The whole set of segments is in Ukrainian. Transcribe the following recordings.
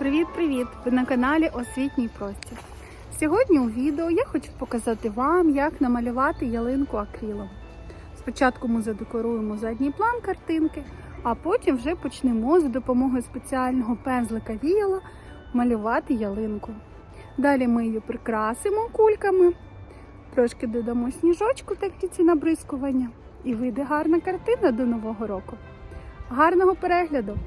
Привіт-привіт! Ви на каналі Освітній простір. Сьогодні у відео я хочу показати вам, як намалювати ялинку акрилом. Спочатку ми задекоруємо задній план картинки, а потім вже почнемо за допомогою спеціального пензлика віяла малювати ялинку. Далі ми її прикрасимо кульками, трошки додамо сніжочку техніці набризкування, і вийде гарна картина до Нового року. Гарного перегляду!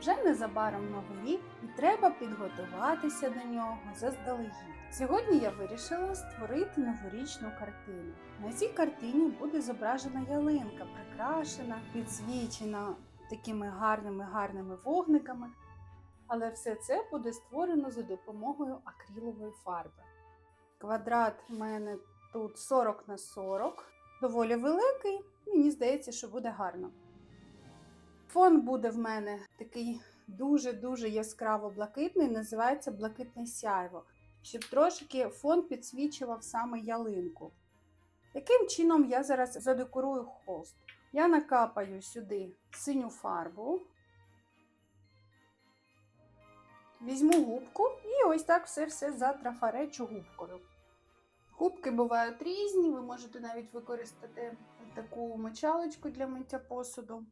Вже незабаром новий рік і треба підготуватися до нього заздалегідь. Сьогодні я вирішила створити новорічну картину. На цій картині буде зображена ялинка, прикрашена, підсвічена такими гарними гарними вогниками. Але все це буде створено за допомогою акрилової фарби. Квадрат у мене тут 40 на 40, доволі великий. Мені здається, що буде гарно. Фон буде в мене такий дуже-дуже яскраво блакитний, називається блакитне сяйво, щоб трошки фон підсвічував саме ялинку. Таким чином я зараз задекорую холст. Я накапаю сюди синю фарбу, візьму губку і ось так все-все затрафаречу губкою. Губки бувають різні, ви можете навіть використати таку мочалочку для миття посуду.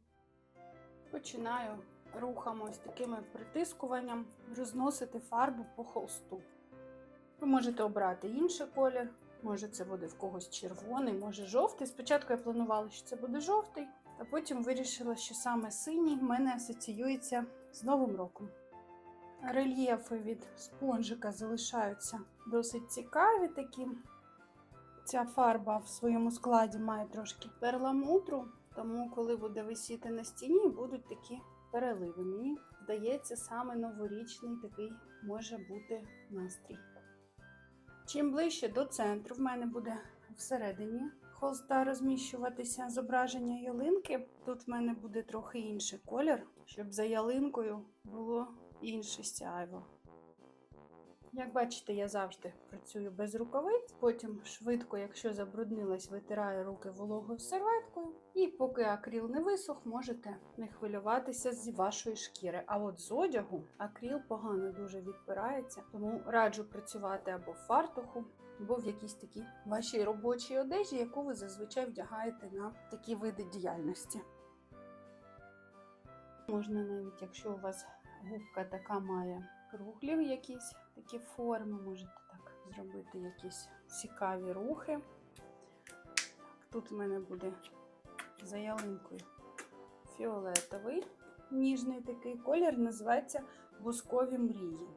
Починаю рухами ось такими притискуванням розносити фарбу по холсту. Ви можете обрати інший колір, може це буде в когось червоний, може жовтий. Спочатку я планувала, що це буде жовтий, а потім вирішила, що саме синій в мене асоціюється з Новим роком. Рельєфи від спонжика залишаються досить цікаві такі. Ця фарба в своєму складі має трошки перламутру, тому, коли буде висіти на стіні, будуть такі переливи. Мені здається, саме новорічний такий може бути настрій. Чим ближче до центру, в мене буде всередині холста розміщуватися зображення ялинки. Тут в мене буде трохи інший колір, щоб за ялинкою було інше сяйво. Як бачите, я завжди працюю без рукавиць, потім швидко, якщо забруднилась, витираю руки вологою серветкою. І поки акріл не висох, можете не хвилюватися з вашої шкіри. А от з одягу акріл погано дуже відпирається, тому раджу працювати або в фартуху, або в якійсь такій вашій робочій одежі, яку ви зазвичай вдягаєте на такі види діяльності. Можна навіть, якщо у вас губка така має круглі якісь такі форми, можете так зробити якісь цікаві рухи. Так, тут в мене буде за ялинкою фіолетовий, ніжний такий колір, називається бускові мрії.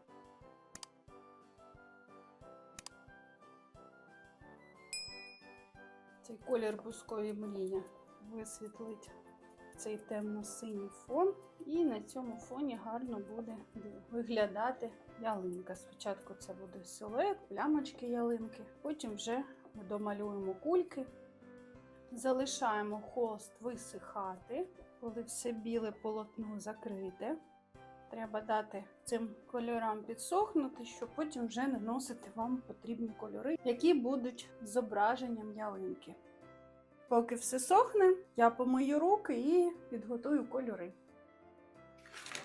Цей колір бускові мрії висвітлить цей темно-синій фон, і на цьому фоні гарно буде виглядати ялинка. Спочатку це буде силует, плямочки ялинки, потім вже домалюємо кульки, залишаємо холст висихати, коли все біле полотно закрите. Треба дати цим кольорам підсохнути, щоб потім вже наносити вам потрібні кольори, які будуть зображенням ялинки. Поки все сохне, я помию руки і підготую кольори.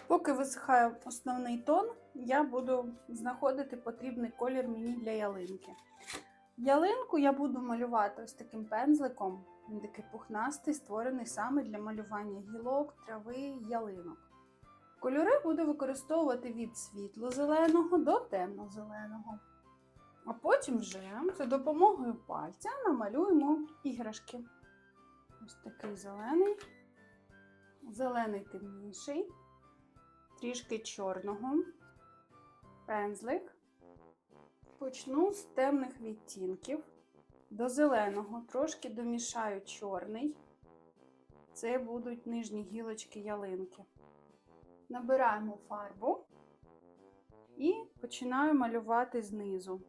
Поки висихає основний тон, я буду знаходити потрібний колір мені для ялинки. Ялинку я буду малювати ось таким пензликом. Він такий пухнастий, створений саме для малювання гілок, трави, ялинок. Кольори буду використовувати від світло-зеленого до темно-зеленого. А потім вже за допомогою пальця намалюємо іграшки. Ось такий зелений, зелений темніший, трішки чорного, пензлик. Почну з темних відтінків. До зеленого трошки домішаю чорний. Це будуть нижні гілочки ялинки. Набираємо фарбу і починаю малювати знизу.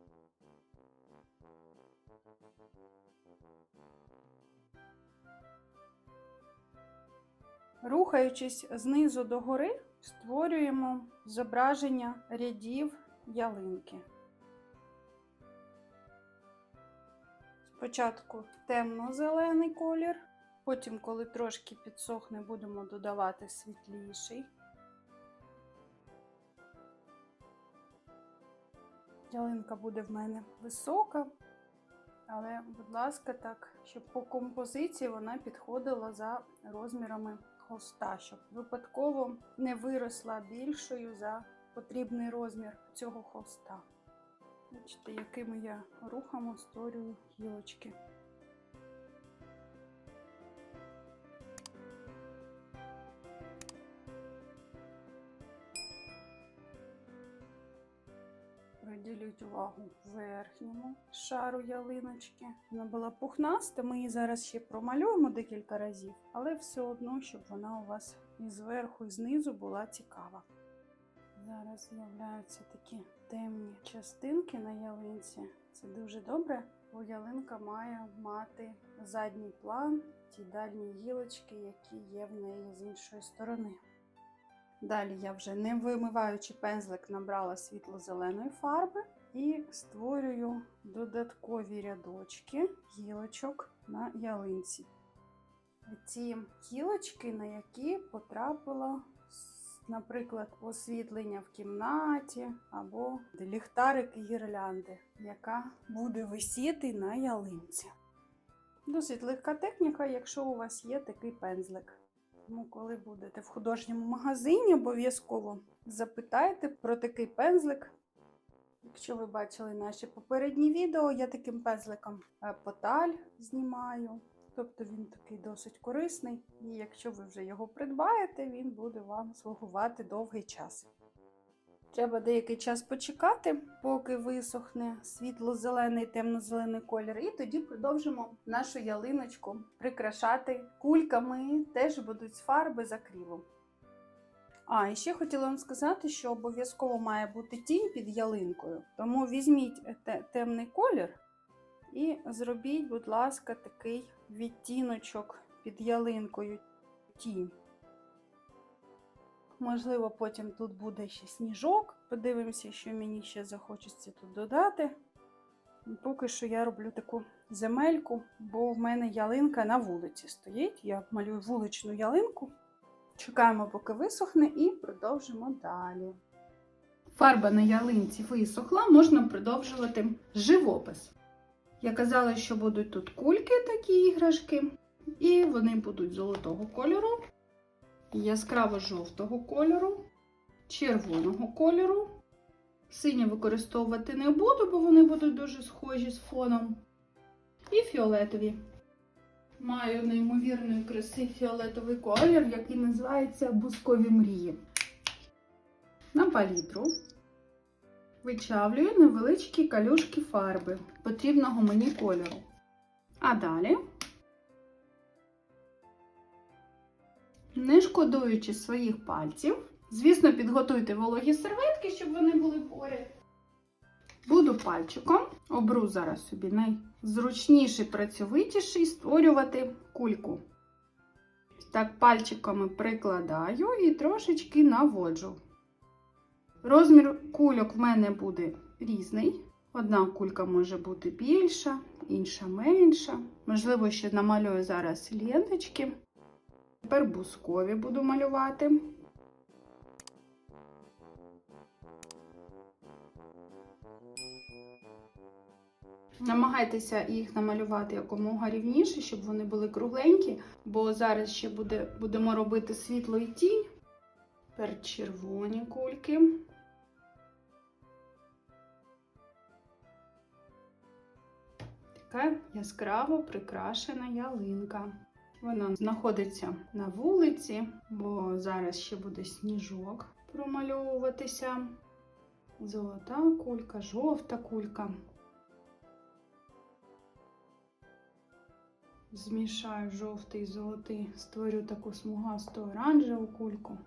Рухаючись знизу до гори, створюємо зображення рядів ялинки. Спочатку темно-зелений колір, потім, коли трошки підсохне, будемо додавати світліший. Ялинка буде в мене висока, але, будь ласка, так, щоб по композиції вона підходила за розмірами холста, щоб випадково не виросла більшою за потрібний розмір цього холста. Бачите, якими я рухами створюю гілочки. Приділіть увагу верхньому шару ялиночки. Вона була пухнаста, ми її зараз ще промалюємо декілька разів, але все одно, щоб вона у вас і зверху, і знизу була цікава. Зараз з'являються такі темні частинки на ялинці. Це дуже добре, бо ялинка має мати задній план, ті дальні гілочки, які є в неї з іншої сторони. Далі я вже не вимиваючи пензлик, набрала світло-зеленої фарби і створюю додаткові рядочки гілочок на ялинці. Ці гілочки, на які потрапило, с- наприклад, освітлення в кімнаті або ліхтарик гірлянди, яка буде висіти на ялинці. Досить легка техніка, якщо у вас є такий пензлик. Тому, коли будете в художньому магазині, обов'язково запитайте про такий пензлик. Якщо ви бачили наші попередні відео, я таким пензликом е, поталь знімаю. Тобто він такий досить корисний. І якщо ви вже його придбаєте, він буде вам слугувати довгий час. Треба деякий час почекати, поки висохне світло-зелений, темно-зелений колір, і тоді продовжимо нашу ялиночку прикрашати кульками, теж будуть фарби з акрилу. А, і ще хотіла вам сказати, що обов'язково має бути тінь під ялинкою. Тому візьміть темний колір і зробіть, будь ласка, такий відтіночок під ялинкою тінь. Можливо, потім тут буде ще сніжок. Подивимося, що мені ще захочеться тут додати. Поки що я роблю таку земельку, бо в мене ялинка на вулиці стоїть. Я малюю вуличну ялинку. Чекаємо, поки висохне, і продовжимо далі. Фарба на ялинці висохла, можна продовжувати живопис. Я казала, що будуть тут кульки, такі іграшки, і вони будуть золотого кольору яскраво-жовтого кольору, червоного кольору. Сині використовувати не буду, бо вони будуть дуже схожі з фоном. І фіолетові. Маю неймовірної краси фіолетовий колір, який називається бускові мрії. На палітру вичавлюю невеличкі калюшки фарби потрібного мені кольору. А далі не шкодуючи своїх пальців. Звісно, підготуйте вологі серветки, щоб вони були поряд. Буду пальчиком, обру зараз собі найзручніший, працьовитіший створювати кульку. Так, пальчиками прикладаю і трошечки наводжу. Розмір кульок в мене буде різний. Одна кулька може бути більша, інша менша. Можливо, ще намалюю зараз ленточки. Тепер бускові буду малювати. Намагайтеся їх намалювати якомога рівніше, щоб вони були кругленькі, бо зараз ще буде, будемо робити світло і тінь. Тепер червоні кульки. Така яскраво прикрашена ялинка. Вона знаходиться на вулиці, бо зараз ще буде сніжок промальовуватися. Золота кулька, жовта кулька. Змішаю жовтий і золотий, створю таку смугасту оранжеву кульку.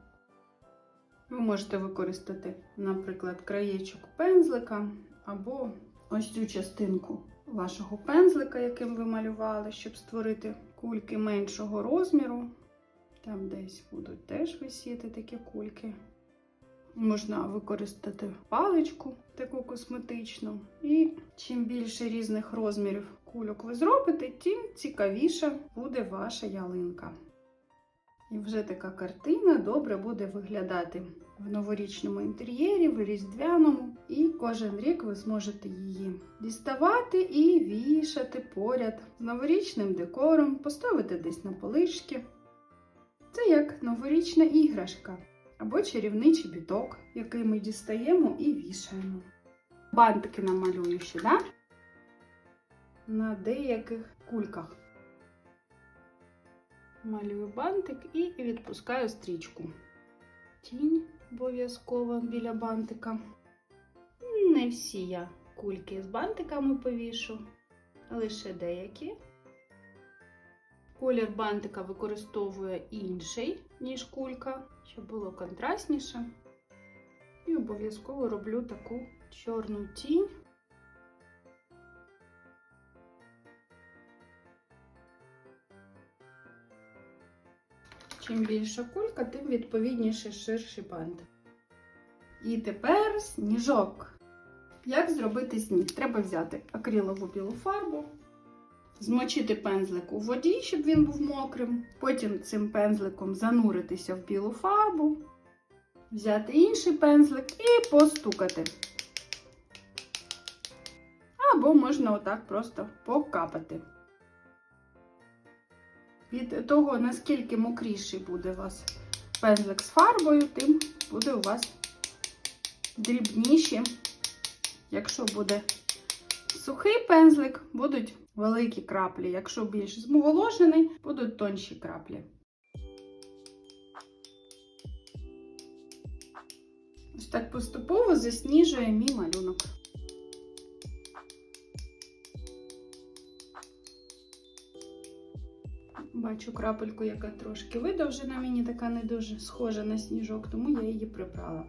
Ви можете використати, наприклад, краєчок пензлика або ось цю частинку вашого пензлика, яким ви малювали, щоб створити кульки меншого розміру. Там десь будуть теж висіти такі кульки. Можна використати паличку таку косметичну. І чим більше різних розмірів кульок ви зробите, тим цікавіша буде ваша ялинка. І вже така картина добре буде виглядати в новорічному інтер'єрі, в різдвяному. І кожен рік ви зможете її діставати і вішати поряд з новорічним декором, поставити десь на полички. Це як новорічна іграшка або чарівний чобіток, який ми дістаємо і вішаємо. Бантики намалюю ще, да? на деяких кульках. Малюю бантик і відпускаю стрічку. Тінь обов'язково біля бантика. Не всі я кульки з бантиками повішу, лише деякі. Колір бантика використовую інший, ніж кулька, щоб було контрастніше. І обов'язково роблю таку чорну тінь. Чим більша кулька, тим відповідніше ширший бант. І тепер сніжок. Як зробити сніг? Треба взяти акрилову білу фарбу, змочити пензлик у воді, щоб він був мокрим. Потім цим пензликом зануритися в білу фарбу, взяти інший пензлик і постукати. Або можна отак просто покапати. Від того, наскільки мокріший буде у вас пензлик з фарбою, тим буде у вас дрібніші. Якщо буде сухий пензлик, будуть великі краплі. Якщо більш змоволожений, будуть тонші краплі. Ось так поступово засніжує мій малюнок. Бачу крапельку, яка трошки видовжена, мені така не дуже схожа на сніжок, тому я її прибрала.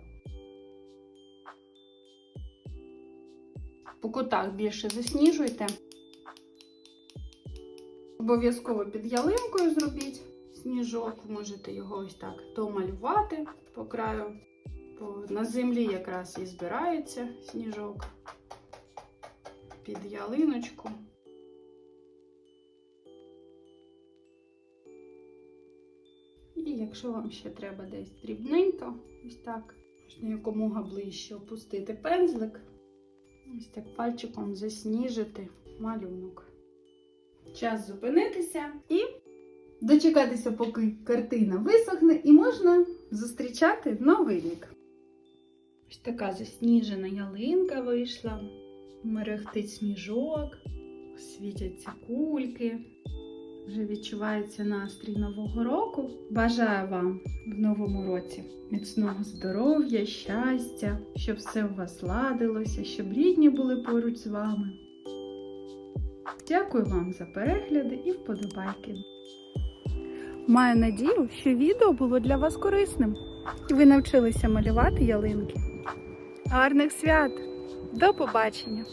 По кутах більше засніжуйте. Обов'язково під ялинкою зробіть сніжок, можете його ось так домалювати по краю. Бо на землі якраз і збирається сніжок під ялиночку. І якщо вам ще треба десь дрібненько, ось так, можна якомога ближче опустити пензлик, ось так пальчиком засніжити малюнок. Час зупинитися і дочекатися, поки картина висохне, і можна зустрічати новий рік. Ось така засніжена ялинка вийшла, мерехтить сніжок, світяться кульки. Вже відчувається настрій нового року. Бажаю вам в новому році міцного здоров'я, щастя, щоб все у вас ладилося, щоб рідні були поруч з вами. Дякую вам за перегляди і вподобайки. Маю надію, що відео було для вас корисним і ви навчилися малювати ялинки. Гарних свят! До побачення!